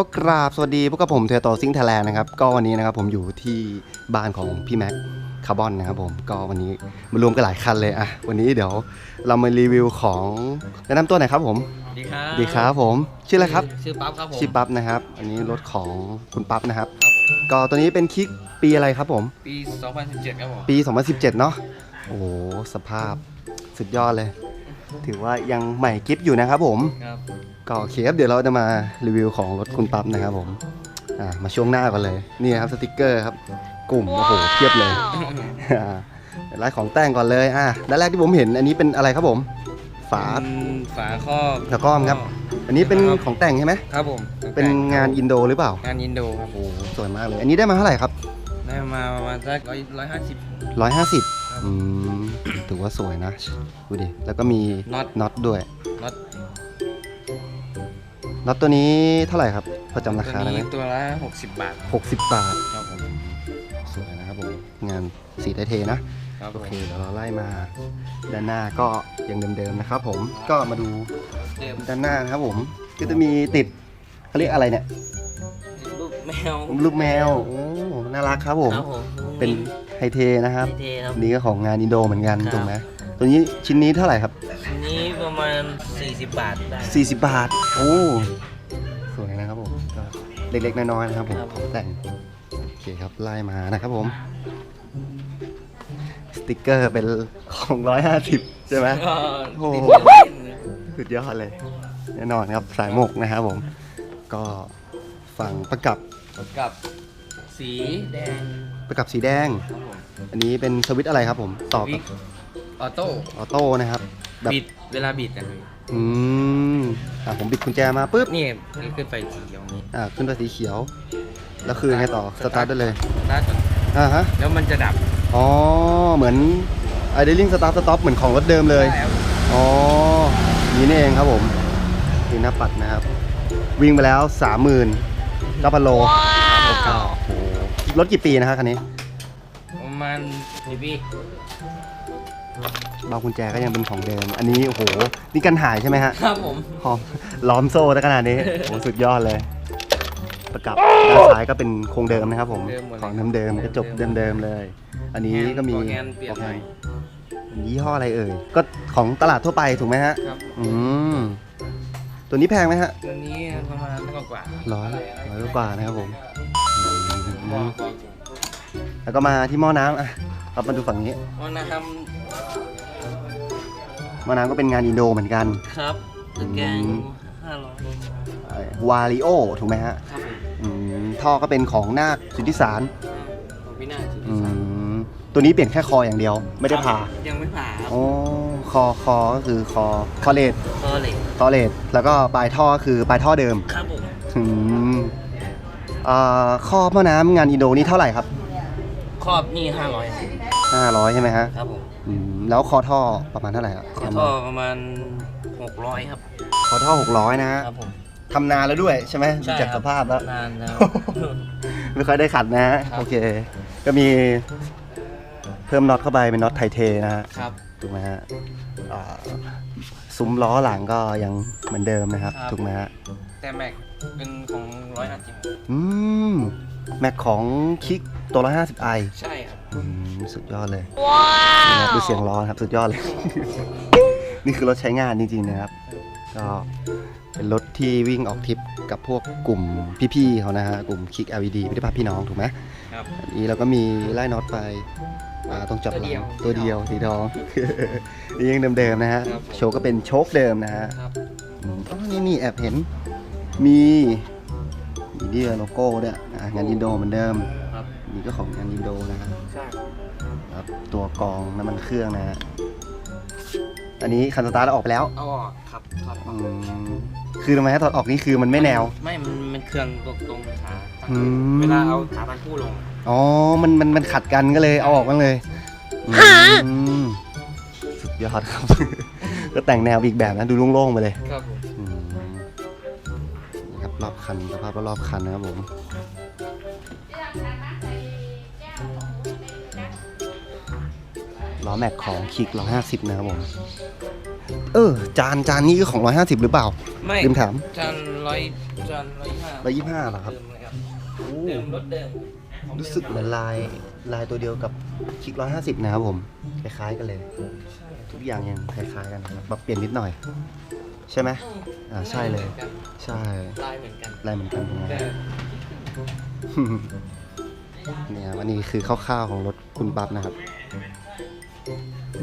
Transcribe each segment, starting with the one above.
สองสามก็กราบสวัสดีพวกกับผมเทโตซิงไทยแลนด์นะครับ ก็วันนี้นะครับผมอยู่ที่บ้านของพี่แม็กคาร์บอนนะครับผมก็วันนี้มารวมกันหลายคันเลยอะวันนี้เดี๋ยวเรามารีวิวของแนะนำตัวหน่อยครับผมสวัสดีครับดีครับผมชื่ออะไรครับชื่อปั๊บครับผมชื่อปั๊บนะครับอันนี้รถของคุณปั๊บนะครับครับผมก็ตัวนี้เป็นคิกปีอะไรครับผม ปี 2017 ครับผมปี 2017 เนาะโอ้โหสภาพสุดยอดเลย ถือว่ายังใหม่กิฟอยู่นะครับผมครับก็โอเคครับเดี๋ยวเราจะมารีวิวของรถคุณปั๊บนะครับผมอ่ามาช่วงหน้าก่อนเลยนี่ครับสติกเกอร์ครับ กลุ่มโอ้โหเทียบเลยอ่าไล่ของแต่งก่อนเลยอะด้านแรกที่ผมเห็นอันนี้เป็นอะไรครับผม ฝาเป็นฝาครอบตะกร้อมครับ อันนี้เป็นครับของแต่งใช่ไหมครับผมเป็นงานอินโดหรือเปล่า งานอินโดครับโอ้โหสวยมากเลย อันนี้ได้มาเท่าไหร่ครับได้มาประมาณสักร้อยร้อยห้าสิบ150อืม ถือว่าสวยนะ ดูดิ แล้วก็มีน็อต น็อตด้วยน็อตน็อตตัวนี้เท่าไหร่ครับ พอจำราตัวคาได้ไหมนี้ตัวละ60 บาท 60 บาท ครับผม สวยนะครับผม งานสีไทยๆนะครับโอผมเค เดี๋ยวเราไล่มา ด้านหน้าก็ยังเดิมๆนะครับผม ก็มาดูเดิมด้านหน้านะครับผม ก็จะมีติดเขาเรียกอะไรเนี่ยรูปแมวรูปแมว โอ้ น่ารักครับผมครับผมเป็น ไฮเทนะครับ เท่ครับ นี่ก็ของงานอินโดเหมือนกันครับ ถูกไหมตัวนี้ชิ้นนี้เท่าไหร่ครับ อันนี้ประมาณ 40 บาทได้ 40 บาท โอ้ สวยนะครับผมก็เล็กๆ น้อยๆ นะครับผม ครับผม แต่ง โอเคครับ ไล่มานะครับผม สติกเกอร์เป็นของ 150 ใช่ไหม ก็โอ้โหติดเล่นสุดยอดเลย แน่นอนครับ สายหมกนะครับผม ก็ฝั่งประกับ กับสีแดง ประกับสีแดง ครับผมอันนี้เป็นสวิตช์อะไรครับผมต่อวิกับกออโต้ออโต้นะครับแบบบิดเวลาบิดนะพี่อืมอะผมบิดกุญแจมาปุ๊บนี่นี่ขึ้นไฟสีเขียวนี้อะขึ้นไปสีเขียว แล้วคือไงต่อสตาร์ทได้เลยสตาร์ทก่อนอ่าฮะแล้วมันจะดับอ๋อเหมือนไอเดลิงสตาร์ทสต็อปเหมือนของรถเดิมเลย แล้วอ๋อนี่นี่เองครับผมนี่หน้าปัดนะครับ วิ่งไปแล้ว30,000 9,000โลโอ้โห รถกี่ปีนะครับคันนี้ ประมาณกี่ปีเบากุญแจก็ยังเป็นของเดิม อันนี้โอ้โห นี่กันหายใช่ไหมฮะครับผมหอมล้อมโซ่ได้ขนาดนี้ โอ้โหสุดยอดเลย ประกับด้านซ้ายก็เป็นโครงเดิมนะครับ ผม ของเดิมๆกระจกเดิมๆเลย อันนี้ก็มีโปรแกรมเปลี่ยนใหม่ยี่ห้ออะไรเอ่ย ก็ของตลาดทั่วไปถูกไหมฮะ ครับ อืม ตัวนี้แพงไหมฮะ ตัวนี้ประมาณเท่ากว่าร้อยร้อยกว่านะครับผม มองแล้วก็มาที่หม้อน้ำอะครับมาดูฝั่งนี้ว่านะครับหม้อน้ำก็เป็นงานอินโดเหมือนกัน ครับตะแกรงอืมห้าร้อยวาริโอถูกไหมฮะครับผมอืมท่อก็เป็นของนาคสุทธิสารของพี่นาศสุทอืธิสารมตัวนี้เปลี่ยนแค่คออย่างเดียว ไม่ได้ผ่ายังไม่ผ่าครับโอ้คอคอก็คือคอคอเลดคอเหล็กคอเลดแล้วก็ปลายท่อก็คือปลายท่อเดิม ครับผม อืม อ่าข้อหม้อน้ำงานอินโดนี่เท่าไหร่ครับ ครอบนี่ห้าร้อย500 ใช่ไหมฮะครับผมอืมแล้วคอท่อประมาณเท่าไหร่ครับขอท่อประมาณหกร้อยครับ คอท่อ 600 นะฮะครับผมทำนานแล้วด้วยใช่ไหมดูจากคสรับภาพแล้ว นานแล้ว ไม่ค่อยได้ขัดนะฮะครับ โอเค ก็มีเพิ่มน็อตเข้าไปเป็นน็อตไทเทนะฮะ ครับ ถูกไหมฮะอ่าซุ้มล้อหลังก็ยังเหมือนเดิมนะครับ ครับ ถูกไหมฮะแต่แม็ก เป็นของร้อยห้าสิบอืม แม็กของคิกตัวละ50ไอใช่ครับอืมสุดยอดเลยนี่ครับดูเสียงล้อครับ สุดยอดเลย นี่คือรถใช้งานจริงๆนะครับ ก็เป็นรถที่วิ่งออกทริปกับพวกกลุ่มพี่ๆเขานะฮะกลุ่มคิก LED พิพิธภัณฑ์พี่น้องถูกไหมครับ อันนี้เราก็มีไล่น็อตไปอ่าตรงจับหตัวเดีลัยวงตัวเดียวสีทอง นี่ยังเดิมๆนะฮะ ครับผม โชว์ก็เป็นโชคเดิมนะฮะครับ อืมอ๋อนี่นี่แอบเห็น มีมีเดียโลโก้ด้วยอะงานอินโดเหมือนเดิมครับนี่ก็ของงานอินโดนะฮะใช่ครับตัวกรองน้ำมันเครื่องนะฮะอันนี้คันสตาร์ทเราออกไปแล้วเอาออกครับครับอืมคือทำไมฮะถอดออกนี่คือมันไม่แนว ไม่มันมันเครื่องตรงตรงขาตั้งอืม เวลาเอาขาตั้งคู่ลงอ๋อ มันมันมันขัดกันก็เลยเอาออกมาเลยอืมสุดยอดครับ ก็แต่งแนวอีกแบบนะดูโล่งๆไปเลย ครับผมอืมนี่ค รับรอบคันสภาพรอบๆคันนะครับผมล้อแม็กของคิก150นะครับผม เออ จานจานนี้ก็ของ150หรือเปล่าคไม่ลืมถาม จานร้อยจานร้อยห้าร้อยยี่สิบห้าเหรอครับเดิมเลยครับเดิมรถเดิมของรู้สึกเหมือนลายลายตัวเดียวกับคลิกร้อยห้าสิบนะครับผม คล้ายๆกันเลยใช่ทุกอย่างยังคล้ายๆกันนะครับปรับเปลี่ยนนิดหน่อย ใช่ไหมอ่าใช่เลยหมือนกันใช่ลายเหมือนกันลายเหมือนกันนะแต่เนี่ยวันนี้คือคร่าวๆของรถคุณปั๊บนะครับ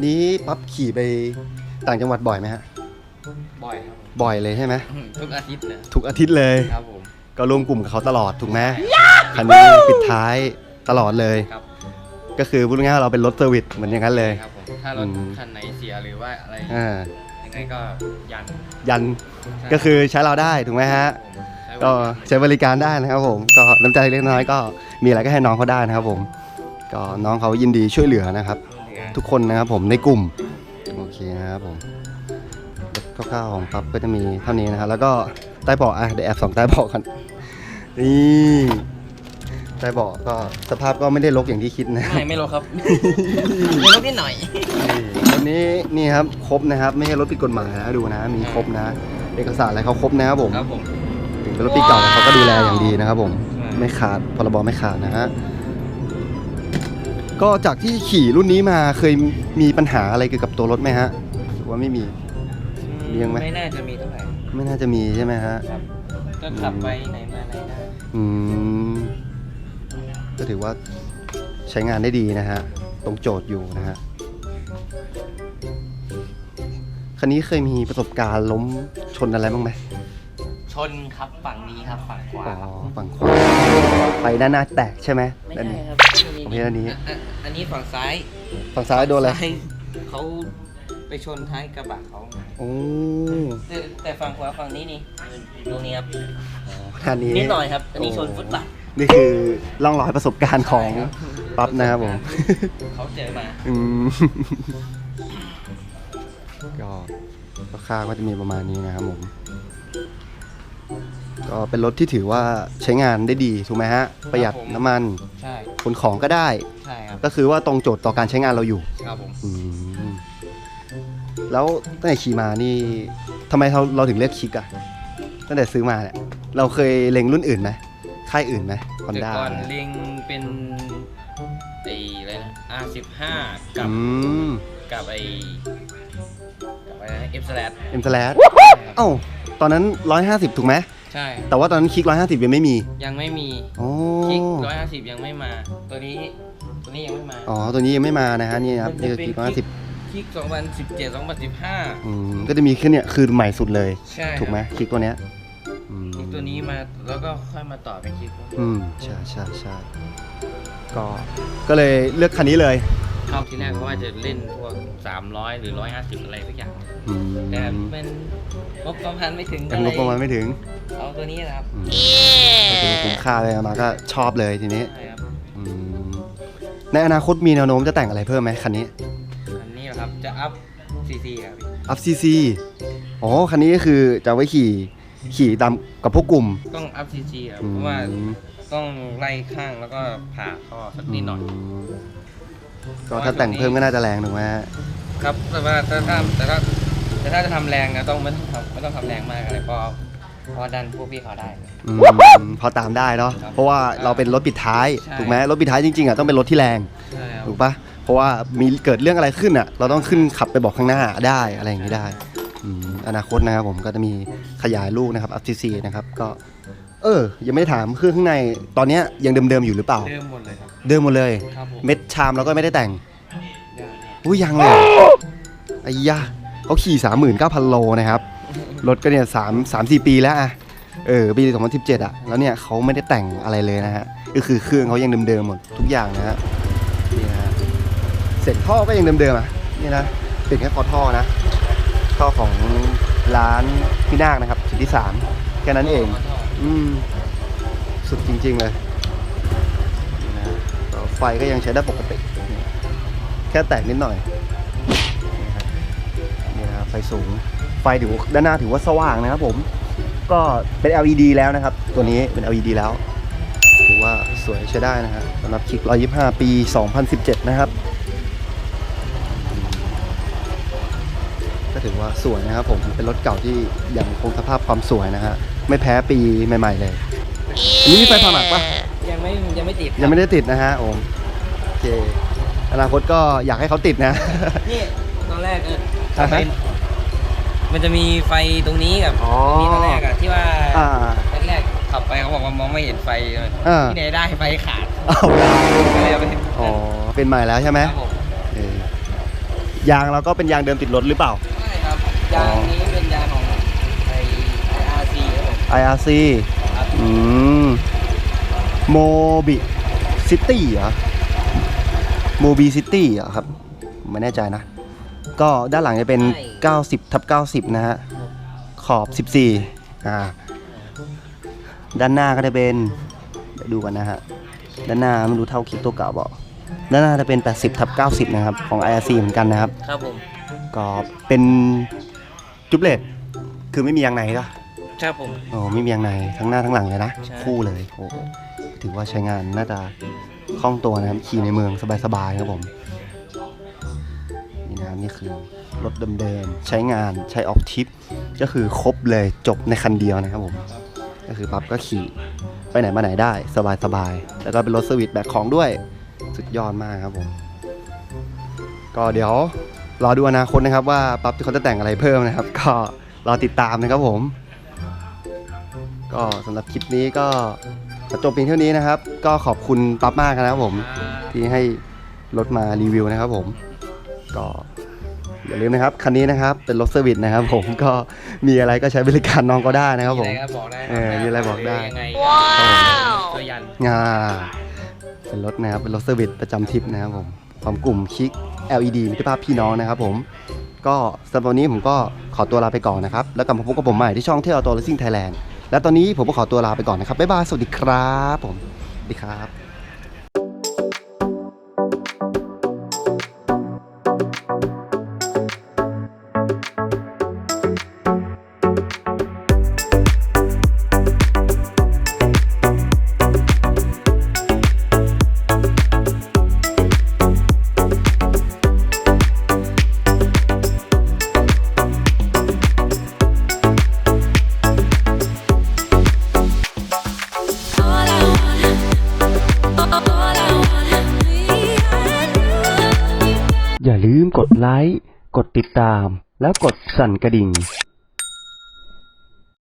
นี้ปั๊บขี่ไปต่างจังหวัดบ่อยไหมฮะ บ่อยครับผมบ่อยเลยใช่ไหมอืมทุกอาทิตย์เลยทุกอาทิตย์เลย ครับผม ก็ร่วมกลุ่มกับเขาตลอดถูกไหมคันนี้ปิดท้ายตลอดเลย ครับก็คือพูดง่ายๆเราเป็นรถเซอร์วิสเหมือนอย่างนั้นเลย ครับผม ถ้ารถอืมคันไหนเสียหรือว่าอะไร อ่า ยังไงก็ยันยันก็คือใช้เราได้ถูกไหมฮะผมก็ใช้บริการได้นะครับผมก็น้ำใจเล็กน้อยก็มีอะไรก็ให้น้องเขาได้นะครับผมก็น้องเขายินดีช่วยเหลือนะครับ ทุกคนนะครับผมในกลุ่มโอเคนะครับผมรถคร่าวๆของปั๊บก็จะมีเท่านี้นะครับแล้วก็ใต้เบาะอะเดี๋ยวแอบส่องใต้เบาะกันนี่ ใต้เบาะก็สภาพก็ไม่ได้รกอย่างที่คิดนะ ไม่ไม่รู้ครับ ไม่รู้นิดหน่อย วันนี้นี่ครับครบนะครับ ไม่ใช่รถผิดกฎหมายนะดูนะมีครบนะ เอกสารอะไรเขาครบนะครับผมครับผม ถึงเป็นรถปีเก่าเขาก็ดูแลอย่างดีนะครับ ผมใช่ไม่ขาดพรบไม่ขาดนะฮะก็จากที่ขี่รุ่นนี้มาเคยมีปัญหาอะไรเกี่ยวกับตัวรถไหมฮะหรือว่าไม่มี เลี้ยงไหม ไม่น่าจะมีเท่าไหร่ ไม่น่าจะมีใช่ไหมฮะ ครับก็ขับไปไหนมาไหนได้อืม ก็ถือว่าใช้งานได้ดีนะฮะ ตรงโจทย์อยู่นะฮะ คันนี้เคยมีประสบการณ์ล้มชนอะไรบ้างไหมชนครับฝั่งนี้ครับฝั่งขวาอ๋อครับฝั่งขวาไปด้านหน้าแตกใช่ไหมไม่ด้านใช่นี้ ครับผมเห็นอันนี้ะะอันนี้ฝั่งซ้ายฝั่งซ้ายโดนอะไรซ้ายเขาไปชนท้ายกระบะเขาโอ้แต่แต่ฝั่งขวาฝั่งนี้นี่ตรงนี้ครับท่านนี้ นิดหน่อยครับ อันนี้ชนฟุตบาท นี่คือร่องรอยประสบการณ์ของปั๊บนะครับผมเขาเจอมาอืมก็ราคาก็จะมีประมาณนี้นะครับผม ก็เป็นรถที่ถือว่าใช้งานได้ดีถูกไหมฮะ ประหยัดน้ำมันใช่ขนของก็ได้ ใช่ครับก็คือว่าตรงโจทย์ต่อการใช้งานเราอยู่ครับผมอืมแล้วตั้งแต่ขี่มานี่ทำไมเราเราถึงเลือกคิกอะตั้งแต่ซื้อมาเนี่ยเราเคยเล็งรุ่นอื่นไหม ค่ายอื่นไหมฮอนแต่ด้าก่อนเล็งเป็นไอ้อะไรนะ R15 กับอืมกับไอ้กับอะไรนะ F slash เอ็มสแลเอ้าตอนนั้น 150 ถูกไหมใช่แต่ว่าตอนนั้นคลิก 150 ยังไม่มียังไม่มีโอ้คลิก150 ยังไม่มา ตัวนี้ตัวนี้ยังไม่มาอ๋อตัวนี้ยังไม่มานะฮะนี่ครับนี่คือคลิกมันจะเป็น150คลิก2017 2015อืมก็จะมีแค่เนี่ยคือใหม่สุดเลย ใช่ถูกไหมคลิกตัวเนี้ยอืมคลิก ตัวนี้มาแล้วก็ค่อยมาต่อเป็นคลิกอืมใช่ใช่ใช่ก็ก็เลยเลือกคันนี้เลยเข้าที่แรกเขาว่าจะเล่นพวก300 หรือ 150 อะไรสักอย่าง อืมแต่เป็นงบประมาณไม่ถึงแต่งบประมาณไม่ถึงเอาตัวนี้นะครับอืมก็ถือว่าคุ้มค่าเลยเอามาก็ชอบเลยทีนี้ใช่ครับอืมในอนาคตมีแนวโน้มจะแต่งอะไรเพิ่มไหมคันนี้ อันนี้แหละครับจะอัพซีซีครับพี่อัพซีซีอ๋อ คันนี้ก็คือจะเอาไว้ขี่ ขี่ตามกับพวกกลุ่ม ต้องอัพซีซีครับอืเพมราะว่าต้องไล่ข้างแล้วก็ผ่าท่อสักนิดหน่อยมก็ถ้าแต่งเพิ่มก็น่าจะแรงถูกไหมฮะครับแต่ว่าถ้าถ้าแต่ถ้าแต่ถ้าจะทำแรงนะต้องไม่ต้องทำไม่ต้องทำแรงมากอะไรเพราะเพราะดันพวกพี่เขาได้ อืมพอตามได้เนาะครับเพราะว่าเราเป็นรถปิดท้ายใช่ ถูกไหมรถปิดท้ายจริงๆอะต้องเป็นรถที่แรงใช่ครับถูกปะเพราะว่ามีเกิดเรื่องอะไรขึ้นอะเราต้องขึ้นขับไปบอกข้างหน้าได้อะไรอย่างนี้ได้ อืมอนาคตนะครับผมก็จะมีขยายลูกนะครับ FTC นะครับก็ เออ ยังไม่ได้ถามเครื่องข้างในตอนเนี้ยยังเดิมๆอยู่หรือเปล่า เริ่มหมดเลยครับ เดิมหมดเลย ครับผม เม็ดชามเราก็ไม่ได้แต่งยากครับอุ้ยยังเลยเหรอไอ้ยะเขาขี่สามหมื่นเก้าพันโลนะครับ รถก็เนี่ยสามสามสี่ปีแล้วอะเออ ปีสองพันสิบเจ็ดอะแล้วเนี่ยเขาไม่ได้แต่งอะไรเลยนะฮะก็คือเครื่องเขายังเดิมๆหมดทุกอย่างนะฮะนี่นะฮะเสร็จท่อก็ยังเดิมๆอะนี่นะเปลี่ยนแค่คอท่อนะ ท่อของร้านพี่นาคนะครับสุดที่สามแค่นั้นเอง อืม สุดจริง ๆ เลยนะไฟก็ยังใช้ได้ปกติ แค่แตกนิดหน่อยนี่นะครับไฟสูง ไฟถือด้านหน้าถือว่าสว่างนะครับผม ก็เป็น LED แล้วนะครับ ตัวนี้เป็น LED แล้ว ถือว่าสวยใช้ได้นะฮะสำหรับคลิก125 ปี 2017 นะครับ ถือถือว่าสวยนะครับผมเป็นรถเก่าที่ยังคงสภาพความสวยนะฮะไม่แพ้ปีใหม่ ๆ เลยอันนี้มีไฟผ่าหมักปะยังไม่ยังไม่ติดยังไม่ได้ติดนะฮะโอมโอเคอนาคตก็อยากให้เขาติดนะ นี่ตอนแรกเอออ่าฮะเป็นมันจะมีไฟตรงนี้กับอ๋อนี่ตอนแรกอะที่ว่าอ่าแรกๆขับไปเขาบอกว่ามองไม่เห็นไฟเลยอ่าที่ไหนได้ไฟขาดเอาก็เลยเอาไปเห็นอ๋อเป็นใหม่แล้วใช่ไหมครับผมเออ ยางเราก็เป็นยางเดิมติดรถหรือเปล่า ใช่ครับยางนี้เป็นยางของไอไออาร์ซีครับผม IRC ครับ อืมโมบิซิตี้เหรอโมบีซิตี้เหรอครับไม่แน่ใจนะ ก็ด้านหลังจะเป็น90ทับ90 นะฮะ ขอบ 14 อ่า ด้านหน้าก็จะเป็นเดี๋ยวดูกันนะฮะ ด้านหน้าไม่รู้เท่าคลิปตัวเก่าบอก ด้านหน้าจะเป็น 80ทับ90 นะครับ ของ IRC เหมือนกันนะครับ ครับผมก็เป็นจุบเลตคือไม่มียางในก็ครับผม โอ้ไม่มียางในทั้งหน้าทั้งหลังเลยนะ ใช่ คู่เลยโอ้โหถือว่าใช้งานน่าจะคล่องตัวนะครับ ขี่ในเมืองสบายๆครับผม นี่นะครับนี่คือรถเดิมๆใช้งานใช้ออกทริป ก็คือครบเลยจบในคันเดียวนะครับผม ก็คือปั๊บก็ขี่ ไปไหนมาไหนได้สบายๆ แล้วก็เป็นรถเซอร์วิสแบกของด้วย สุดยอดมากครับผม ก็เดี๋ยวรอดูอนาคตนะครับว่าปั๊บเขาจะแต่งอะไรเพิ่มนะครับ ก็รอติดตามนะครับผม ก็สำหรับคลิปนี้ก็ขอจบเพียงเท่านี้นะครับ ก็ขอบคุณปั๊บมากนะครับผมที่ให้รถมารีวิวนะครับผม ก็อย่าลืมนะครับคันนี้นะครับเป็นรถเซอร์วิสนะครับ ผมก็มีอะไรก็ใช้บริการน้องก็ได้นะครับผมมีอะไรก็บอกได้เออมีอะไรบอกได้ยังไงว้าวช่วยยันงา เป็นรถนะครับ เป็นรถเซอร์วิสประจำทริปนะครับผมความกลุ่มคลิก LED มิตรภาพพี่น้องนะครับผม ก็สำหรับวันนี้ผมก็ขอตัวลาไปก่อนนะครับ แล้วกลับมาพบกับผมใหม่ที่ช่องเที่ยวตัว Racing Thailand และตอนนี้ผมก็ขอตัวลาไปก่อนนะครับ บ๊ายบาย สวัสดีครับผม สวัสดีครับ ติดตาม แล้วกดสั่นกระดิ่ง